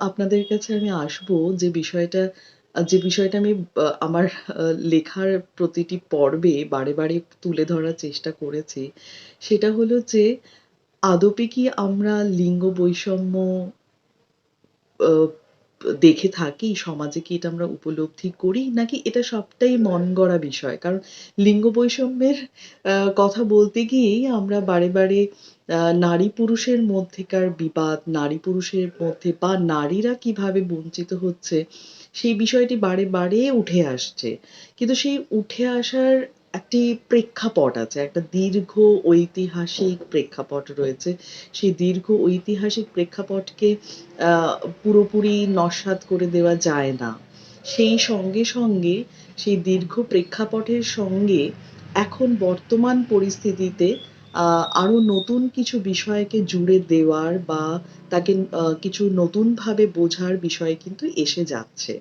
আপনাদের কাছে আমি আসব যে বিষয়টা যে বিষয়টা আমি আমার লেখার প্রতিটি পর্বে বারে, বারে তুলে ধরার চেষ্টা করেছি। সেটা হলো যে আদপে কি আমরা লিঙ্গ বৈষম্য দেখে থাকি? সমাজে কি এটা আমরা উপলব্ধি করি? নাকি এটা সবটাই মন গড়া বিষয়? কারণ লিঙ্গ বৈষম্যের কথা বলতে গিয়েই আমরা বারে, বারে আ নারী-পুরুষের মধ্যেকার বিবাদ, নারী-পুরুষের মধ্যে বা নারীরা কীভাবে বঞ্চিত হচ্ছে, সেই বিষয়টি বারে, বারে উঠে আসছে। কিন্তু সেই উঠে আসার একটি প্রেক্ষাপট আছে। একটা দীর্ঘ ঐতিহাসিক প্রেক্ষাপট রয়েছে। সেই দীর্ঘ ঐতিহাসিক প্রেক্ষাপটকে পুরোপুরি নস্যাৎ করে দেওয়া যায় না। সেই সঙ্গে, সঙ্গে সেই দীর্ঘ প্রেক্ষাপটের সঙ্গে এখন বর্তমান পরিস্থিতিতে আরও নতুন কিছু বিষয়কে জুড়ে দেওয়ার বা তাকে কিছু নতুনভাবে বোঝার বিষয় কিন্তু এসে যাচ্ছে।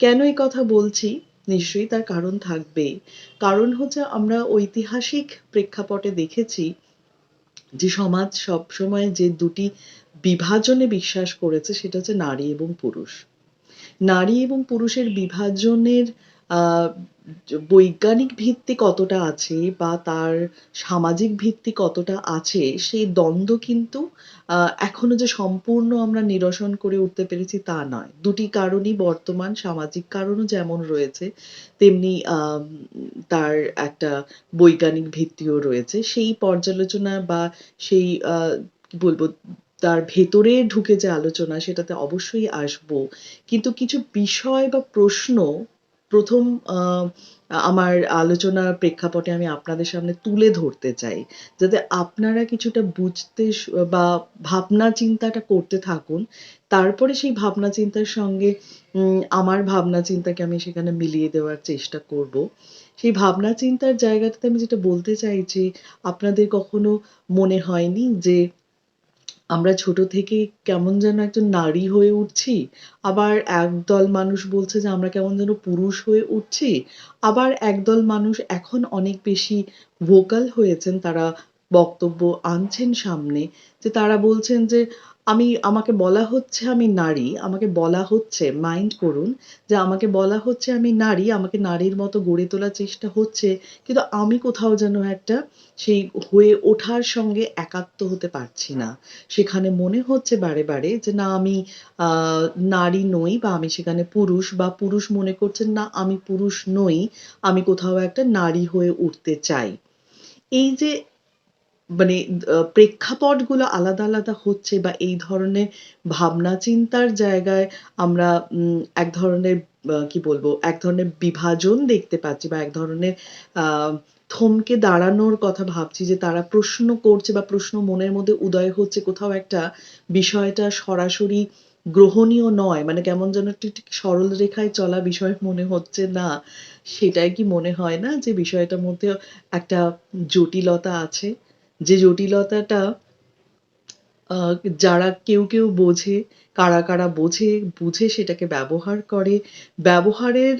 কেন এই কথা বলছি? নিশ্চয়ই তার কারণ থাকবেই। কারণ হচ্ছে আমরা ঐতিহাসিক প্রেক্ষাপটে দেখেছি যে সমাজ সবসময় যে দুটি বিভাজনে বিশ্বাস করেছে সেটা হচ্ছে নারী এবং পুরুষ। নারী এবং পুরুষের বিভাজনের বৈজ্ঞানিক ভিত্তি কতটা আছে বা তার সামাজিক ভিত্তি কতটা আছে, সেই দ্বন্দ্ব কিন্তু এখনও যে সম্পূর্ণ আমরা নিরসন করে উঠতে পেরেছি তা নয়। দুটি কারণই বর্তমান সামাজিক কারণও যেমন রয়েছে, তেমনি তার একটা বৈজ্ঞানিক ভিত্তিও রয়েছে। সেই পর্যালোচনা বা সেই কি বলব, তার ভেতরে ঢুকে যে আলোচনা সেটাতে অবশ্যই আসব। কিন্তু কিছু বিষয় বা প্রশ্ন ১ম আ আমার আলোচনার প্রেক্ষাপটে আমি আপনাদের সামনে তুলে ধরতে চাই। যাতে আপনারা কিছুটা বুঝতে বা ভাবনা চিন্তাটা করতে থাকুন। তারপরে সেই ভাবনা চিন্তার সঙ্গে আমার ভাবনা চিন্তাকে আমি সেখানে মিলিয়ে দেওয়ার চেষ্টা করব। সেই ভাবনা চিন্তার জায়গাটাতে আমি যেটা বলতে চাইছি, আপনাদের কখনো মনে হয়নি যে আমরা ছোট থেকে কেমন যেন একজন নারী হয়ে উঠছি। আবার একদল মানুষ বলছে যে আমরা কেমন যেন পুরুষ হয়ে উঠছি। আবার একদল মানুষ এখন অনেক বেশি ভোকাল হয়েছেন। তারা বক্তব্য আনছেন সামনে যে তারা বলছেন যে আমি আমাকে বলা হচ্ছে আমি নারী, আমাকে বলা হচ্ছে মাইন্ড করুন যে আমাকে বলা হচ্ছে আমি নারী, আমাকে নারীর মতো গড়ে তোলার চেষ্টা হচ্ছে। কিন্তু আমি কোথাও যেন একটা সেই হয়ে ওঠার সঙ্গে একাত্ম হতে পারছি না। সেখানে মনে হচ্ছে বারে, বারে যে না আমি নারী নই বা আমি সেখানে পুরুষ বা পুরুষ মনে করছেন না আমি পুরুষ নই, আমি কোথাও একটা নারী হয়ে উঠতে চাই। এই যে মানে প্রেক্ষাপটগুলো আলাদা, আলাদা হচ্ছে বা এই ধরনের ভাবনা চিন্তার জায়গায় আমরা এক ধরনের কি বলব? এক ধরনের বিভাজন দেখতে পাচ্ছি বা এক ধরনের থমকে দাঁড়ানোর কথা ভাবছি যে তারা প্রশ্ন করছে বা প্রশ্ন মনের মধ্যে উদয় হচ্ছে কোথাও একটা বিষয়টা সরাসরি গ্রহণীয় নয়। মানে কেমন যেন ঠিক সরল রেখায় চলা বিষয় মনে হচ্ছে না। সেটাই কি মনে হয় না যে বিষয়টার মধ্যে একটা জটিলতা আছে? যে জটিলতাটা যারা কেউ, কেউ বোঝে, কারা, কারা বোঝে, বুঝে সেটাকে ব্যবহার করে। ব্যবহারের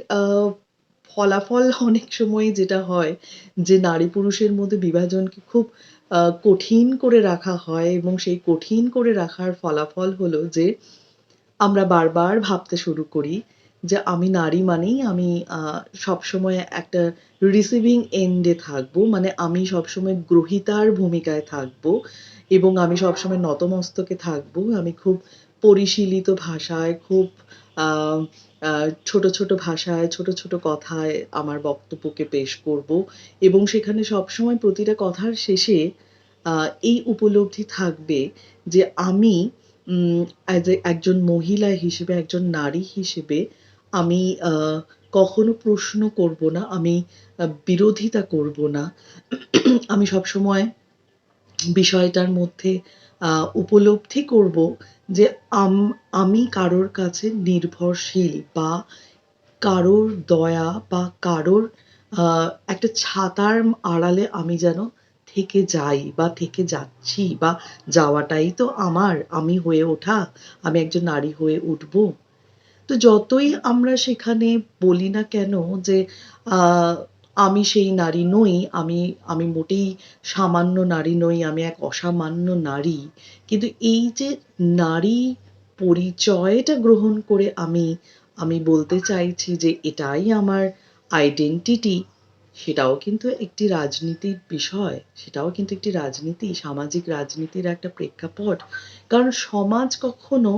ফলাফল অনেক সময় যেটা হয় যে নারী পুরুষের মধ্যে বিভাজনকে খুব কঠিন করে রাখা হয় এবং সেই কঠিন করে রাখার ফলাফল হলো যে আমরা বারবার ভাবতে শুরু করি যে আমি নারী মানেই আমি সবসময় একটা রিসিভিং এন্ডে থাকব। মানে আমি সবসময় গ্রহীতার ভূমিকায় থাকব এবং আমি সবসময় নতমস্তকে থাকব। আমি খুব পরিশীলিত ভাষায় খুব ছোট, ছোট ভাষায়, ছোট, ছোট কথায় আমার বক্তব্যকে পেশ করব এবং সেখানে সবসময় প্রতিটা কথার শেষে এই উপলব্ধি থাকবে যে আমি একজন মহিলা হিসেবে, একজন নারী হিসেবে আমি কখনো প্রশ্ন করব না। আমি বিরোধিতা করব না। আমি সবসময় বিষয়টার মধ্যে উপলব্ধি করব যে আম কারোর কাছে নির্ভরশীল বা কারোর দয়া বা কারোর একটা ছাতার আড়ালে আমি যেন থেকে যাই বা থেকে যাচ্ছি বা যাওয়াটাই তো আমার, আমি হয়ে ওঠা। আমি একজন নারী হয়ে উঠব। তো যতই আমরা সেখানে বলি না কেন যে আমি সেই নারী নই, আমি আমি মোটেই সামান্য নারী নই, আমি এক অসামান্য নারী। কিন্তু এই যে নারী পরিচয়টা গ্রহণ করে আমি আমি বলতে চাইছি যে এটাই আমার আইডেন্টিটি সেটাও কিন্তু একটি রাজনীতির বিষয়। সেটাও কিন্তু একটি রাজনীতি, সামাজিক রাজনীতির একটা প্রেক্ষাপট। কারণ সমাজ কখনো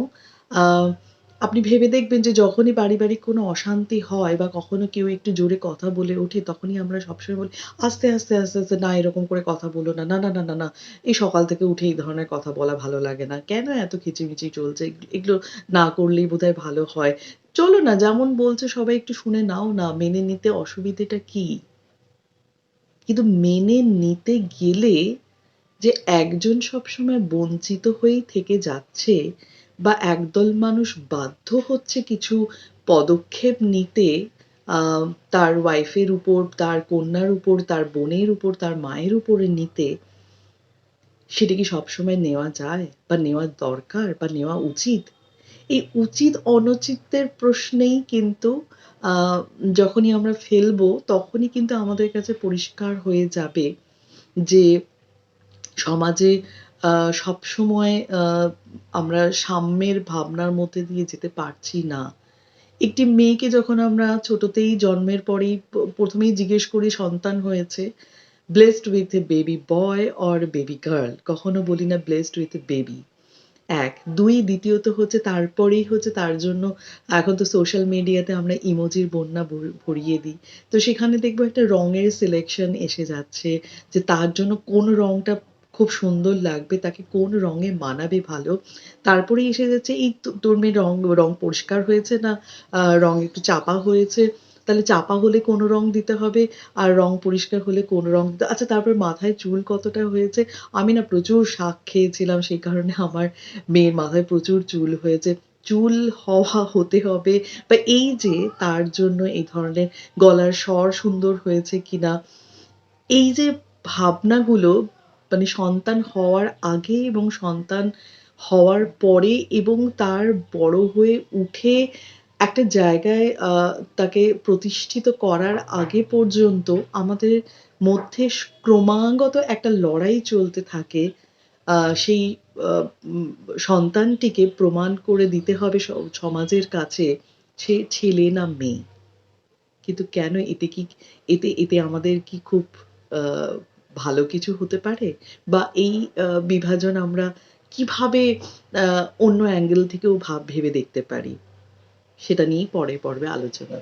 আপনি ভেবে দেখবেন যে যখনই পারিবারিক কোনো অশান্তি হয় বা কখনো কেউ একটু জোরে কথা বলে ওঠে তখনই আমরা সবসময় বলি, "আস্তে, আস্তে, আস্তে, আস্তে না এরকম করে কথা বলো না। না, না, না, না, না। এই সকাল থেকে উঠে এই ধরনের কথা বলা ভালো লাগে না। কেন এত খিচিমিচি চলছে? এগুলো না করলেই বোধহয় ভালো হয়। চলো না যেমন বলছে সবাই একটু শুনে নাও না। মেনে নিতে অসুবিধেটা কি?" কিন্তু মেনে নিতে গেলে যে একজন সবসময় বঞ্চিত হয়েই থেকে যাচ্ছে বা একদল মানুষ বাধ্য হচ্ছে কিছু পদক্ষেপ নিতে তার ওয়াইফের উপর, তার কন্যার উপর, তার বোনের উপর, তার মায়ের উপরে নিতে সেটা কি সবসময় নেওয়া যায় বা নেওয়া দরকার বা নেওয়া উচিত? এই উচিত অনুচিতের প্রশ্নেই কিন্তু যখনই আমরা ফেলব তখনই কিন্তু আমাদের কাছে পরিষ্কার হয়ে যাবে যে সমাজে সবসময় আমরা সাম্যের ভাবনার মধ্যে দিয়ে যেতে পারছি না। একটি মেয়েকে যখন আমরা ছোটতেই জন্মের পরেই প্রথমেই জিজ্ঞেস করি সন্তান হয়েছে, blessed with a baby boy or baby girl কখনো বলি না ব্লেসড উইথ এ বেবি এক দুই দ্বিতীয়ত হচ্ছে তারপরেই হচ্ছে তার জন্য এখন তো সোশ্যাল মিডিয়াতে আমরা ইমোজির বন্যা ভরিয়ে দিই। তো সেখানে দেখব একটা রঙের সিলেকশন এসে যাচ্ছে যে তার জন্য কোন রংটা খুব সুন্দর লাগবে, তাকে কোন রঙে মানাবে ভালো। তারপরেই এসে যাচ্ছে এই তোর মেয়ের রং রং পরিষ্কার হয়েছে না রং একটু চাপা হয়েছে। তাহলে চাপা হলে কোন রং দিতে হবে আর রং পরিষ্কার হলে কোন রং আচ্ছা তারপর মাথায় চুল কতটা হয়েছে? আমি না প্রচুর শাক খেয়েছিলাম সেই কারণে আমার মেয়ের মাথায় প্রচুর চুল হয়েছে। চুল হওয়া হতে হবে বা এই যে তার জন্য এই ধরনের গলার স্বর সুন্দর হয়েছে কিনা? এই যে ভাবনাগুলো মানে সন্তান হওয়ার আগে এবং সন্তান হওয়ার পরে এবং তার বড় হয়ে উঠে একটা জায়গায় তাকে প্রতিষ্ঠিত করার আগে পর্যন্ত আমাদের মধ্যে ক্রমাগত একটা লড়াই চলতে থাকে। সেই সন্তানটিকে প্রমাণ করে দিতে হবে সমাজের কাছে সে ছেলে না মেয়ে। কিন্তু কেন এতে কি, এতে এতে আমাদের কি খুব ভালো কিছু হতে পারে? বা এই বিভাজন আমরা কীভাবে অন্য অ্যাঙ্গেল থেকেও ভাব ভেবে দেখতে পারি? সেটা নিয়েই পরে পর্বে আলোচনা।